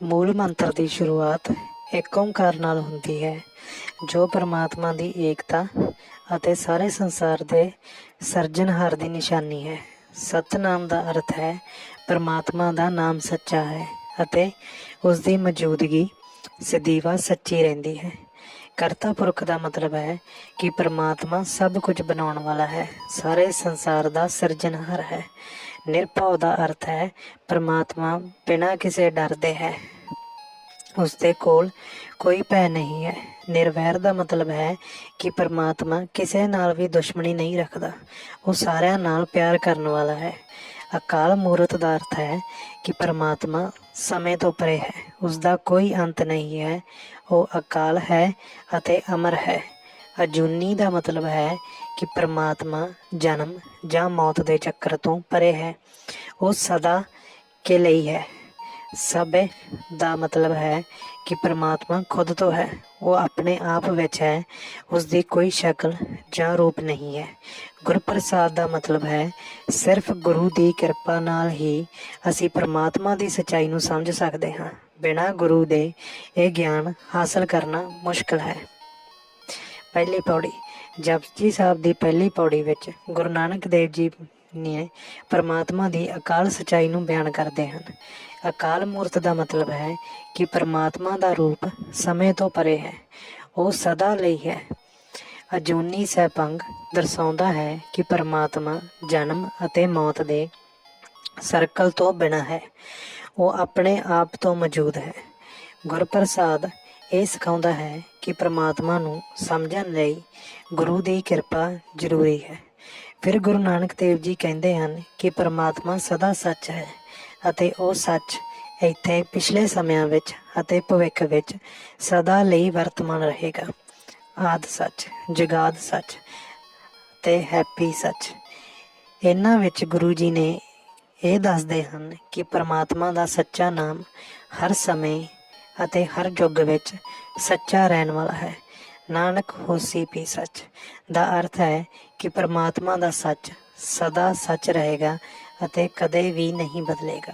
ਮੂਲ ਮੰਤਰ ਦੀ ਸ਼ੁਰੂਆਤ ਏਕ ਓੰਕਾਰ ਨਾਲ ਹੁੰਦੀ ਹੈ, ਜੋ ਪਰਮਾਤਮਾ ਦੀ ਏਕਤਾ ਅਤੇ ਸਾਰੇ ਸੰਸਾਰ ਦੇ ਸਿਰਜਣਹਾਰ ਦੀ ਨਿਸ਼ਾਨੀ ਹੈ। ਸਤਨਾਮ ਦਾ ਅਰਥ ਹੈ, ਪਰਮਾਤਮਾ ਦਾ ਨਾਮ ਸੱਚਾ ਹੈ ਅਤੇ ਉਸ ਦੀ ਮੌਜੂਦਗੀ ਸਦੀਵਾ ਸੱਚੀ ਰਹਿੰਦੀ ਹੈ। ਕਰਤਾ ਪੁਰਖ ਦਾ ਮਤਲਬ ਹੈ ਕਿ ਪ੍ਰਮਾਤਮਾ ਸਭ ਕੁਝ ਬਣਾਉਣ ਵਾਲਾ ਹੈ। ਸਾਰੇ ਸੰਸਾਰ ਦਾ ਸਿਰਜਣਹਾਰ ਹੈ। ਨਿਰਭਉ ਦਾ ਅਰਥ ਹੈ, ਪਰਮਾਤਮਾ ਬਿਨਾਂ ਕਿਸੇ ਡਰ ਦੇ ਹੈ। ਉਸ ਦੇ ਕੋਲ ਕੋਈ ਭੈ ਨਹੀਂ ਹੈ। ਨਿਰਵੈਰ ਦਾ ਮਤਲਬ ਹੈ ਕਿ ਪ੍ਰਮਾਤਮਾ ਕਿਸੇ ਨਾਲ ਵੀ ਦੁਸ਼ਮਣੀ ਨਹੀਂ ਰੱਖਦਾ। ਉਹ ਸਾਰਿਆਂ ਨਾਲ ਪਿਆਰ ਕਰਨ ਵਾਲਾ ਹੈ। ਅਕਾਲ ਮੂਰਤ ਦਾ ਅਰਥ ਹੈ ਕਿ ਪਰਮਾਤਮਾ ਸਮੇਂ ਤੋਂ ਪਰੇ ਹੈ। ਉਸ ਦਾ ਕੋਈ ਅੰਤ ਨਹੀਂ ਹੈ। ਉਹ ਅਕਾਲ ਹੈ ਅਤੇ ਅਮਰ ਹੈ। ਅਜੂਨੀ ਦਾ ਮਤਲਬ ਹੈ ਕਿ ਪਰਮਾਤਮਾ ਜਨਮ ਜਾਂ ਮੌਤ ਦੇ ਚੱਕਰ ਤੋਂ ਪਰੇ ਹੈ। ਉਹ ਸਦਾ ਕੇ ਲਈ ਹੈ। ਸਭੇ ਦਾ ਮਤਲਬ ਹੈ ਕਿ ਪਰਮਾਤਮਾ ਖੁਦ ਤੋਂ ਹੈ। ਉਹ ਆਪਣੇ ਆਪ ਵਿੱਚ ਹੈ। ਉਸ ਦੀ ਕੋਈ ਸ਼ਕਲ ਜਾਂ ਰੂਪ ਨਹੀਂ ਹੈ। ਗੁਰਪ੍ਰਸਾਦ ਦਾ ਮਤਲਬ ਹੈ, ਸਿਰਫ ਗੁਰੂ ਦੀ ਕਿਰਪਾ ਨਾਲ ਹੀ ਅਸੀਂ ਪਰਮਾਤਮਾ ਦੀ ਸੱਚਾਈ ਨੂੰ ਸਮਝ ਸਕਦੇ ਹਾਂ। ਬਿਨਾਂ ਗੁਰੂ ਦੇ ਇਹ ਗਿਆਨ ਹਾਸਲ ਕਰਨਾ ਮੁਸ਼ਕਲ ਹੈ। ਪਹਿਲੀ ਪੌੜੀ, ਜਪਜੀ ਸਾਹਿਬ ਦੀ ਪਹਿਲੀ ਪੌੜੀ ਵਿੱਚ ਗੁਰੂ ਨਾਨਕ ਦੇਵ ਜੀ ਨੇ ਪਰਮਾਤਮਾ ਦੀ ਅਕਾਲ ਸਚਾਈ ਨੂੰ ਬਿਆਨ ਕਰਦੇ ਹਨ। ਅਕਾਲ ਮੂਰਤ ਦਾ ਮਤਲਬ ਹੈ ਕਿ ਪਰਮਾਤਮਾ ਦਾ ਰੂਪ ਸਮੇਂ ਤੋਂ ਪਰੇ ਹੈ। ਉਹ ਸਦਾ ਲਈ ਹੈ। ਅਜੂਨੀ ਸਹਿਪੰਗ ਦਰਸਾਉਂਦਾ ਹੈ ਕਿ ਪਰਮਾਤਮਾ ਜਨਮ ਅਤੇ ਮੌਤ ਦੇ ਸਰਕਲ ਤੋਂ ਬਿਨਾਂ ਹੈ। ਉਹ ਆਪਣੇ ਆਪ ਤੋਂ ਮੌਜੂਦ ਹੈ। ਗੁਰਪ੍ਰਸਾਦ ਇਹ ਸਿਖਾਉਂਦਾ ਹੈ ਕਿ ਪ੍ਰਮਾਤਮਾ ਨੂੰ ਸਮਝਣ ਲਈ ਗੁਰੂ ਦੀ ਕਿਰਪਾ ਜ਼ਰੂਰੀ ਹੈ। ਫਿਰ ਗੁਰੂ ਨਾਨਕ ਦੇਵ ਜੀ ਕਹਿੰਦੇ ਹਨ ਕਿ ਪਰਮਾਤਮਾ ਸਦਾ ਸੱਚ ਹੈ ਅਤੇ ਉਹ ਸੱਚ ਇੱਥੇ ਪਿਛਲੇ ਸਮਿਆਂ ਵਿੱਚ ਅਤੇ ਭਵਿੱਖ ਵਿੱਚ ਸਦਾ ਲਈ ਵਰਤਮਾਨ ਰਹੇਗਾ। ਆਦ ਸੱਚ, ਜਗਾਦ ਸੱਚ ਤੇ ਹੈਪੀ ਸੱਚ। ਇਹਨਾਂ ਵਿੱਚ ਗੁਰੂ ਜੀ ਨੇ ਇਹ ਦੱਸਦੇ ਹਨ ਕਿ ਪਰਮਾਤਮਾ ਦਾ ਸੱਚਾ ਨਾਮ ਹਰ ਸਮੇਂ ਅਤੇ ਹਰ ਯੁੱਗ ਵਿੱਚ ਸੱਚਾ ਰਹਿਣ ਵਾਲਾ ਹੈ। ਨਾਨਕ ਹੋਸੀ ਪੀ ਸੱਚ। ਦਾ ਅਰਥ ਹੈ ਕਿ ਪ੍ਰਮਾਤਮਾ ਦਾ ਸੱਚ ਸਦਾ ਸੱਚ ਰਹੇਗਾ ਅਤੇ ਕਦੇ ਵੀ ਨਹੀਂ ਬਦਲੇਗਾ।